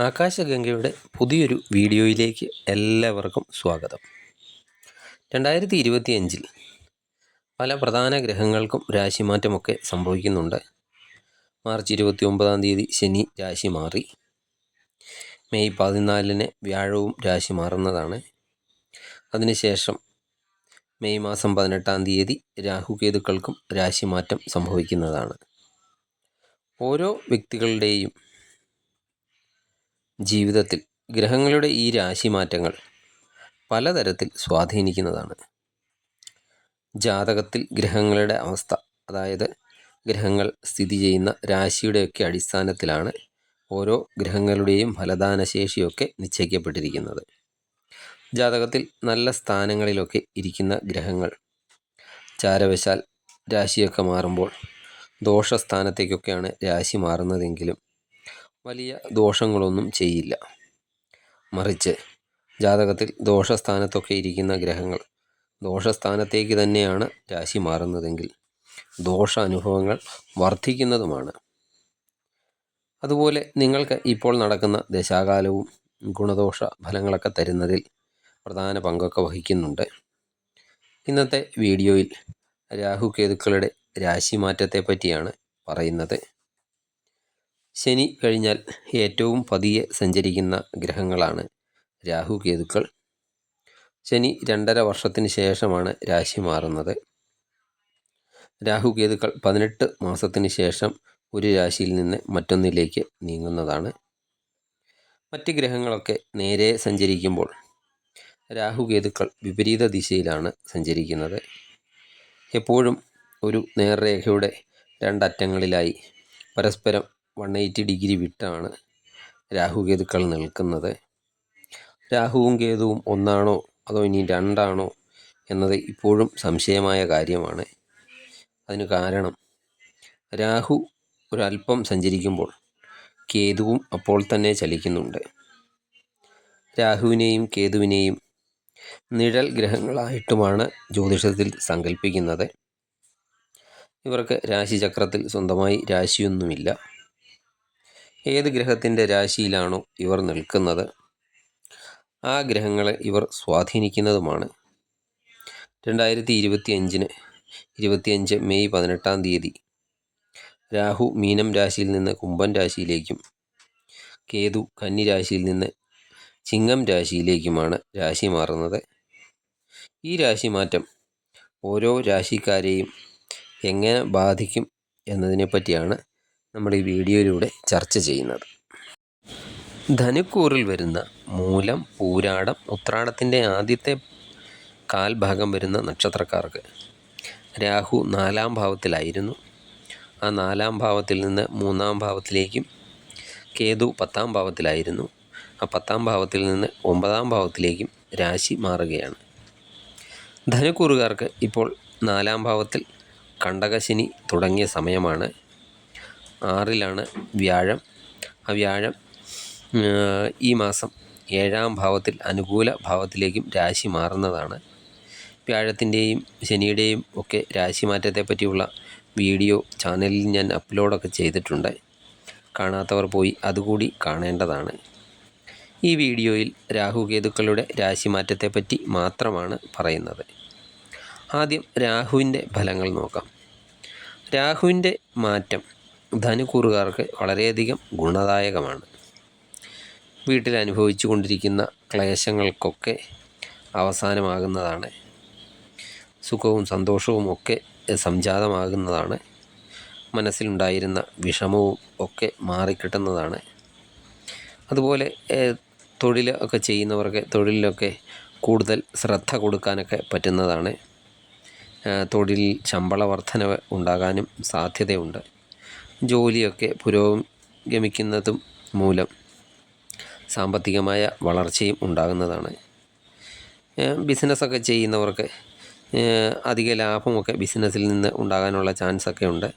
ആകാശഗംഗയുടെ പുതിയൊരു വീഡിയോയിലേക്ക് എല്ലാവർക്കും സ്വാഗതം. രണ്ടായിരത്തി ഇരുപത്തിയഞ്ചിൽ പല പ്രധാന ഗ്രഹങ്ങൾക്കും രാശിമാറ്റമൊക്കെ സംഭവിക്കുന്നുണ്ട്. മാർച്ച് ഇരുപത്തി ഒമ്പതാം തീയതി ശനി രാശി മാറി. മെയ് പതിനാലിന് വ്യാഴവും രാശി മാറുന്നതാണ്. അതിനുശേഷം മെയ് മാസം പതിനെട്ടാം തീയതി രാഹുകേതുക്കൾക്കും രാശിമാറ്റം സംഭവിക്കുന്നതാണ്. ഓരോ വ്യക്തികളുടെയും ജീവിതത്തിൽ ഗ്രഹങ്ങളുടെ ഈ രാശിമാറ്റങ്ങൾ പലതരത്തിൽ സ്വാധീനിക്കുന്നതാണ്. ജാതകത്തിൽ ഗ്രഹങ്ങളുടെ അവസ്ഥ അതായത് ഗ്രഹങ്ങൾ സ്ഥിതി ചെയ്യുന്ന രാശിയുടെയൊക്കെ അടിസ്ഥാനത്തിലാണ് ഓരോ ഗ്രഹങ്ങളുടെയും ഫലദാനശേഷിയൊക്കെ നിശ്ചയിക്കപ്പെട്ടിരിക്കുന്നത്. ജാതകത്തിൽ നല്ല സ്ഥാനങ്ങളിലൊക്കെ ഇരിക്കുന്ന ഗ്രഹങ്ങൾ ചാരവശാൽ രാശിയൊക്കെ മാറുമ്പോൾ ദോഷസ്ഥാനത്തേക്കൊക്കെയാണ് രാശി മാറുന്നതെങ്കിലും വലിയ ദോഷങ്ങളൊന്നും ചെയ്യില്ല. മറിച്ച് ജാതകത്തിൽ ദോഷസ്ഥാനത്തൊക്കെ ഇരിക്കുന്ന ഗ്രഹങ്ങൾ ദോഷസ്ഥാനത്തേക്ക് തന്നെയാണ് രാശി മാറുന്നതെങ്കിൽ ദോഷ അനുഭവങ്ങൾ വർദ്ധിക്കുന്നതുമാണ് അതുപോലെ നിങ്ങൾക്ക് ഇപ്പോൾ നടക്കുന്ന ദശാകാലവും ഗുണദോഷ ഫലങ്ങളൊക്കെ തരുന്നതിൽ പ്രധാന പങ്കൊക്കെ വഹിക്കുന്നുണ്ട്. ഇന്നത്തെ വീഡിയോയിൽ രാഹു കേതുക്കളുടെ രാശിമാറ്റത്തെ പറ്റിയാണ് പറയുന്നത്. ശനി കഴിഞ്ഞാൽ ഏറ്റവും പതിയെ സഞ്ചരിക്കുന്ന ഗ്രഹങ്ങളാണ് രാഹു കേതുക്കൾ. ശനി രണ്ടര വർഷത്തിന് ശേഷമാണ് രാശി മാറുന്നത്. രാഹു കേതുക്കൾ പതിനെട്ട് മാസത്തിന് ശേഷം ഒരു രാശിയിൽ നിന്ന് മറ്റൊന്നിലേക്ക് നീങ്ങുന്നതാണ്. മറ്റ് ഗ്രഹങ്ങളൊക്കെ നേരെ സഞ്ചരിക്കുമ്പോൾ രാഹുകേതുക്കൾ വിപരീത ദിശയിലാണ് സഞ്ചരിക്കുന്നത്. എപ്പോഴും ഒരു നേർരേഖയുടെ രണ്ടറ്റങ്ങളിലായി പരസ്പരം വൺ എയ്റ്റി ഡിഗ്രി വിട്ടാണ് രാഹുകേതുക്കൾ നിൽക്കുന്നത്. രാഹുവും കേതുവും ഒന്നാണോ അതോ ഇനി രണ്ടാണോ എന്നത് ഇപ്പോഴും സംശയമായ കാര്യമാണ്. അതിന് കാരണം രാഹു ഒരല്പം സഞ്ചരിക്കുമ്പോൾ കേതുവും അപ്പോൾ തന്നെ ചലിക്കുന്നുണ്ട്. രാഹുവിനെയും കേതുവിനെയും നിഴൽ ഗ്രഹങ്ങളായിട്ടുമാണ് ജ്യോതിഷത്തിൽ സങ്കല്പിക്കുന്നത് ഇവർക്ക് രാശിചക്രത്തിൽ സ്വന്തമായി രാശിയൊന്നുമില്ല. ഏത് ഗ്രഹത്തിന്റെ രാശിയിലാണോ ഇവർ നിൽക്കുന്നത്? ആ ഗ്രഹങ്ങളെ ഇവർ സ്വാധീനിക്കുന്നതുമാണ്. രണ്ടായിരത്തി ഇരുപത്തി അഞ്ചിന് ഇരുപത്തിയഞ്ച് മെയ് പതിനെട്ടാം തീയതി രാഹു മീനം രാശിയിൽ നിന്ന് കുംഭൻ രാശിയിലേക്കും കേതു കന്നി രാശിയിൽ നിന്ന് ചിങ്ങം രാശിയിലേക്കുമാണ് രാശി മാറുന്നത്. ഈ രാശി മാറ്റം ഓരോ രാശിക്കാരെയും എങ്ങനെ ബാധിക്കും എന്നതിനെപ്പറ്റിയാണ് നമ്മൾ ഈ വീഡിയോയിലൂടെ ചർച്ച ചെയ്യുന്നത്. ധനുക്കൂറിൽ വരുന്ന മൂലം പൂരാടം ഉത്രാടത്തിന്റെ ആദ്യത്തെ കാൽഭാഗം വരുന്ന നക്ഷത്രക്കാർക്ക് രാഹു നാലാം ഭാവത്തിലായിരുന്നു. ആ നാലാം ഭാവത്തിൽ നിന്ന് മൂന്നാം ഭാവത്തിലേക്കും കേതു പത്താം ഭാവത്തിലായിരുന്നു. ആ പത്താം ഭാവത്തിൽ നിന്ന് ഒമ്പതാം ഭാവത്തിലേക്കും രാശി മാറുകയാണ്. ധനുക്കൂറുകാർക്ക് ഇപ്പോൾ നാലാം ഭാവത്തിൽ കണ്ടകശനി തുടങ്ങിയ സമയമാണ്. ആറിലാണ് വ്യാഴം. ആ വ്യാഴം ഈ മാസം ഏഴാം ഭാവത്തിൽ അനുകൂല ഭാവത്തിലേക്കും രാശി മാറുന്നതാണ്. വ്യാഴത്തിന്റെയും ശനിയുടെയും ഒക്കെ രാശി മാറ്റത്തെ പറ്റിയുള്ള വീഡിയോ ചാനലിൽ ഞാൻ അപ്ലോഡൊക്കെ ചെയ്തിട്ടുണ്ട്. കാണാത്തവർ പോയി അതുകൂടി കാണേണ്ടതാണ്. ഈ വീഡിയോയിൽ രാഹുകേതുക്കളുടെ രാശിമാറ്റത്തെപ്പറ്റി മാത്രമാണ് പറയുന്നത്. ആദ്യം രാഹുവിന്റെ ഫലങ്ങൾ നോക്കാം. രാഹുവിന്റെ മാറ്റം ധനുക്കൂറുകാർക്ക് വളരെയധികം ഗുണദായകമാണ്. വീട്ടിൽ അനുഭവിച്ചു കൊണ്ടിരിക്കുന്ന ക്ലേശങ്ങൾക്കൊക്കെ അവസാനമാകുന്നതാണ്. സുഖവും സന്തോഷവും ഒക്കെ സംജാതമാകുന്നതാണ്. മനസ്സിലുണ്ടായിരുന്ന വിഷമവും ഒക്കെ മാറിക്കിട്ടുന്നതാണ്. അതുപോലെ തൊഴിൽ ഒക്കെ ചെയ്യുന്നവർക്ക് തൊഴിലിലൊക്കെ കൂടുതൽ ശ്രദ്ധ കൊടുക്കാനൊക്കെ പറ്റുന്നതാണ്. തൊഴിൽ ശമ്പള വർധനവ് ഉണ്ടാകാനും സാധ്യതയുണ്ട്. ജോലിയൊക്കെ പുരോഗമിക്കുന്നതും മൂലം സാമ്പത്തികമായ വളർച്ചയും ഉണ്ടാകുന്നതാണ്. ബിസിനസ്സൊക്കെ ചെയ്യുന്നവർക്ക് അധിക ലാഭമൊക്കെ ബിസിനസ്സിൽ നിന്ന് ഉണ്ടാകാനുള്ള ചാൻസൊക്കെ ഉണ്ട്.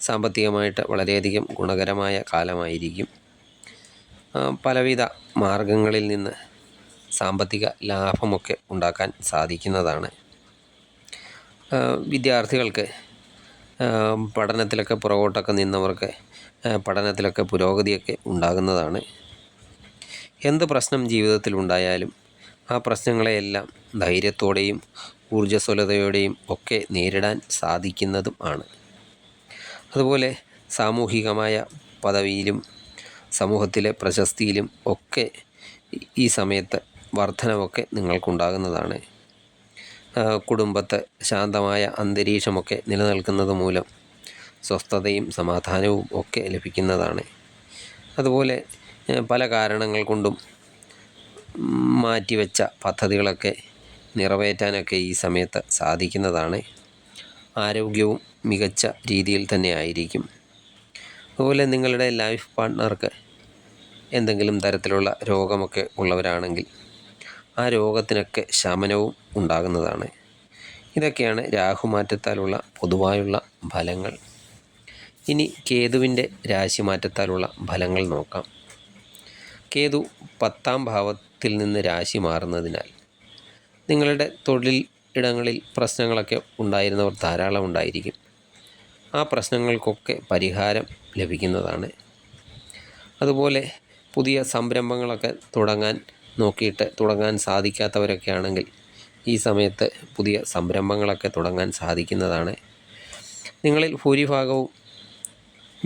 സാമ്പത്തികമായിട്ട് വളരെയധികം ഗുണകരമായ കാലമായിരിക്കും. പലവിധ മാർഗങ്ങളിൽ നിന്ന് സാമ്പത്തിക ലാഭമൊക്കെ ഉണ്ടാക്കാൻ സാധിക്കുന്നതാണ്. വിദ്യാർത്ഥികൾക്ക് പഠനത്തിലൊക്കെ പുറകോട്ടൊക്കെ നിന്നവർക്ക് പഠനത്തിലൊക്കെ പുരോഗതിയൊക്കെ ഉണ്ടാകുന്നതാണ്. എന്ത് പ്രശ്നം ജീവിതത്തിൽ ഉണ്ടായാലും ആ പ്രശ്നങ്ങളെയെല്ലാം ധൈര്യത്തോടെയും ഊർജസ്വലതയോടെയും ഒക്കെ നേരിടാൻ സാധിക്കുന്നതും ആണ്. അതുപോലെ സാമൂഹികമായ പദവിയിലും സമൂഹത്തിലെ പ്രശസ്തിയിലും ഒക്കെ ഈ സമയത്ത് വർധനവൊക്കെ നിങ്ങൾക്കുണ്ടാകുന്നതാണ്. കുടുംബത്തെ ശാന്തമായ അന്തരീക്ഷമൊക്കെ നിലനിൽക്കുന്നത് മൂലം സ്വസ്ഥതയും സമാധാനവും ഒക്കെ ലഭിക്കുന്നതാണ്. അതുപോലെ പല കാരണങ്ങൾ കൊണ്ടും മാറ്റിവെച്ച പദ്ധതികളൊക്കെ നിറവേറ്റാനൊക്കെ ഈ സമയത്ത് സാധിക്കുന്നതാണ്. ആരോഗ്യവും മികച്ച രീതിയിൽ തന്നെ ആയിരിക്കും. അതുപോലെ നിങ്ങളുടെ ലൈഫ് പാർട്ട്ണർക്ക് എന്തെങ്കിലും തരത്തിലുള്ള രോഗമൊക്കെ ഉള്ളവരാണെങ്കിൽ ആ രോഗത്തിനൊക്കെ ശമനവും ഉണ്ടാകുന്നതാണ്. ഇതൊക്കെയാണ് രാഹുമാറ്റത്താലുള്ള പൊതുവായുള്ള ഫലങ്ങൾ. ഇനി കേതുവിന്റെ രാശിമാറ്റത്താലുള്ള ഫലങ്ങൾ നോക്കാം. കേതു പത്താം ഭാവത്തിൽ നിന്ന് രാശി മാറുന്നതിനാൽ നിങ്ങളുടെ തൊഴിൽ ഇടങ്ങളിൽ പ്രശ്നങ്ങളൊക്കെ ഉണ്ടായിരുന്നവർ ധാരാളം ഉണ്ടായിരിക്കും. ആ പ്രശ്നങ്ങൾക്കൊക്കെ പരിഹാരം ലഭിക്കുന്നതാണ്. അതുപോലെ പുതിയ സംരംഭങ്ങളൊക്കെ തുടങ്ങാൻ നോക്കിയിട്ട് തുടങ്ങാൻ സാധിക്കാത്തവരൊക്കെ ആണെങ്കിൽ ഈ സമയത്ത് പുതിയ സംരംഭങ്ങളൊക്കെ തുടങ്ങാൻ സാധിക്കുന്നതാണ്. നിങ്ങളിൽ ഭൂരിഭാഗവും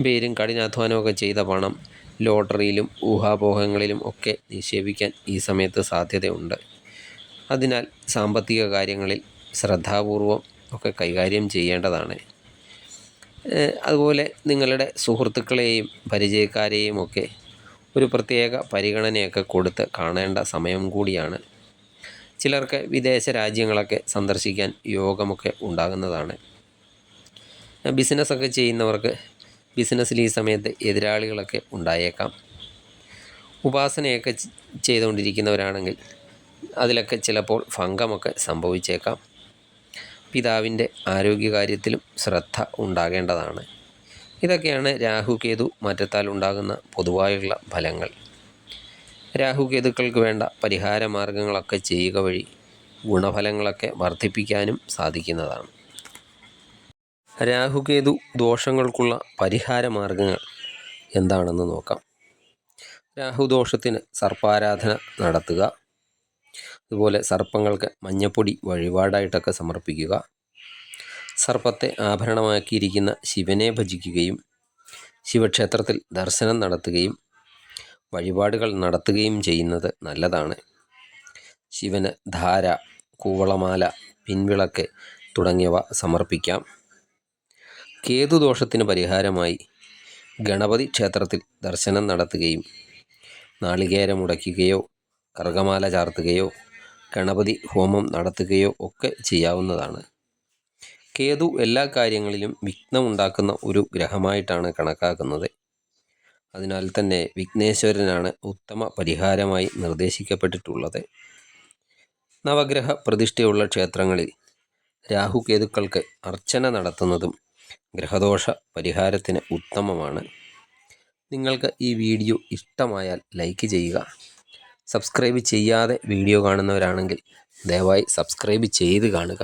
പേരും കഠിനാധ്വാനമൊക്കെ ചെയ്ത പണം ലോട്ടറിയിലും ഊഹാപോഹങ്ങളിലും ഒക്കെ നിക്ഷേപിക്കാൻ ഈ സമയത്ത് സാധ്യതയുണ്ട്. അതിനാൽ സാമ്പത്തിക കാര്യങ്ങളിൽ ശ്രദ്ധാപൂർവം ഒക്കെ കൈകാര്യം ചെയ്യേണ്ടതാണ്. അതുപോലെ നിങ്ങളുടെ സുഹൃത്തുക്കളെയും പരിചയക്കാരെയും ഒക്കെ ഒരു പ്രത്യേക പരിഗണനയൊക്കെ കൊടുത്ത് കാണേണ്ട സമയം കൂടിയാണ്. ചിലർക്ക് വിദേശ രാജ്യങ്ങളൊക്കെ സന്ദർശിക്കാൻ യോഗമൊക്കെ ഉണ്ടാകുന്നതാണ്. ബിസിനസ്സൊക്കെ ചെയ്യുന്നവർക്ക് ബിസിനസ്സിൽ ഈ സമയത്ത് എതിരാളികളൊക്കെ ഉണ്ടായേക്കാം. ഉപാസനയൊക്കെ ചെയ്തുകൊണ്ടിരിക്കുന്നവരാണെങ്കിൽ അതിലൊക്കെ ചിലപ്പോൾ ഭംഗമൊക്കെ സംഭവിച്ചേക്കാം. പിതാവിന്റെ ആരോഗ്യകാര്യത്തിലും ശ്രദ്ധ ഉണ്ടാകേണ്ടതാണ്. ഇതൊക്കെയാണ് രാഹുകേതു മാറ്റത്താൽ ഉണ്ടാകുന്ന പൊതുവായുള്ള ഫലങ്ങൾ. രാഹുകേതുക്കൾക്ക് വേണ്ട പരിഹാര മാർഗങ്ങളൊക്കെ ചെയ്യുക വഴി ഗുണഫലങ്ങളൊക്കെ വർദ്ധിപ്പിക്കാനും സാധിക്കുന്നതാണ്. രാഹുകേതു ദോഷങ്ങൾക്കുള്ള പരിഹാര മാർഗങ്ങൾ എന്താണെന്ന് നോക്കാം. രാഹുദോഷത്തിന് സർപ്പാരാധന നടത്തുക. അതുപോലെ സർപ്പങ്ങൾക്ക് മഞ്ഞപ്പൊടി വഴിപാടായിട്ടൊക്കെ സമർപ്പിക്കുക. സർപ്പത്തെ ആഭരണമാക്കിയിരിക്കുന്ന ശിവനെ ഭജിക്കുകയും ശിവക്ഷേത്രത്തിൽ ദർശനം നടത്തുകയും വഴിപാടുകൾ നടത്തുകയും ചെയ്യുന്നത് നല്ലതാണ്. ശിവന് ധാര കൂവളമാല പിൻവിളക്ക് തുടങ്ങിയവ സമർപ്പിക്കാം. കേതുദോഷത്തിന് പരിഹാരമായി ഗണപതി ക്ഷേത്രത്തിൽ ദർശനം നടത്തുകയും നാളികേരം മുടക്കുകയോ കർഗമാല ചാർത്തുകയോ ഗണപതി ഹോമം നടത്തുകയോ ഒക്കെ ചെയ്യാവുന്നതാണ്. കേതു എല്ലാ കാര്യങ്ങളിലും വിഘ്നമുണ്ടാക്കുന്ന ഒരു ഗ്രഹമായിട്ടാണ് കണക്കാക്കുന്നത്. അതിനാൽ തന്നെ വിഘ്നേശ്വരനാണ് ഉത്തമ പരിഹാരമായി നിർദ്ദേശിക്കപ്പെട്ടിട്ടുള്ളത്. നവഗ്രഹ പ്രതിഷ്ഠയുള്ള ക്ഷേത്രങ്ങളിൽ രാഹുകേതുക്കൾക്ക് അർച്ചന നടത്തുന്നതും ഗ്രഹദോഷ പരിഹാരത്തിന് ഉത്തമമാണ്. നിങ്ങൾക്ക് ഈ വീഡിയോ ഇഷ്ടമായാൽ ലൈക്ക് ചെയ്യുക. സബ്സ്ക്രൈബ് ചെയ്യാതെ വീഡിയോ കാണുന്നവരാണെങ്കിൽ ദയവായി സബ്സ്ക്രൈബ് ചെയ്ത് കാണുക.